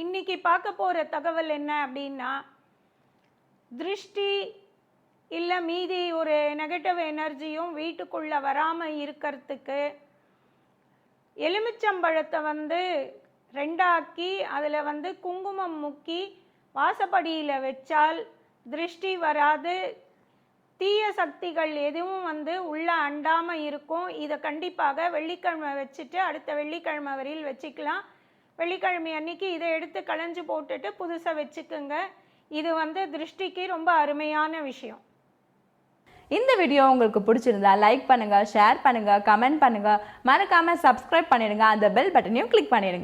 இன்னைக்கு பார்க்க போகிற தகவல் என்ன அப்படின்னா திருஷ்டி இல்லை மீதி ஒரு நெகட்டிவ் எனர்ஜியும் வீட்டுக்குள்ளே வராமல் இருக்கிறதுக்கு எலுமிச்சம்பழத்தை வந்து ரெண்டாக்கி அதில் வந்து குங்குமம் முக்கி வாசப்படியில் வச்சால் திருஷ்டி வராது. தீய சக்திகள் எதுவும் வந்து உள்ளே அண்டாமல் இருக்கும். இதை கண்டிப்பாக வெள்ளிக்கிழமை வச்சுட்டு அடுத்த வெள்ளிக்கிழமை வரையில் வச்சுக்கலாம். வெள்ளிக்கிழமை அன்னைக்கு இதை எடுத்து களைஞ்சு போட்டுட்டு புதுசாக வச்சுக்குங்க. இது வந்து திருஷ்டிக்கு ரொம்ப அருமையான விஷயம். இந்த வீடியோ உங்களுக்கு பிடிச்சிருந்தா லைக் பண்ணுங்கள் ஷேர் பண்ணுங்கள் கமெண்ட் பண்ணுங்க. மறக்காமல் சப்ஸ்கிரைப் பண்ணிடுங்க. அந்த பெல் பட்டனையும் கிளிக் பண்ணிடுங்க.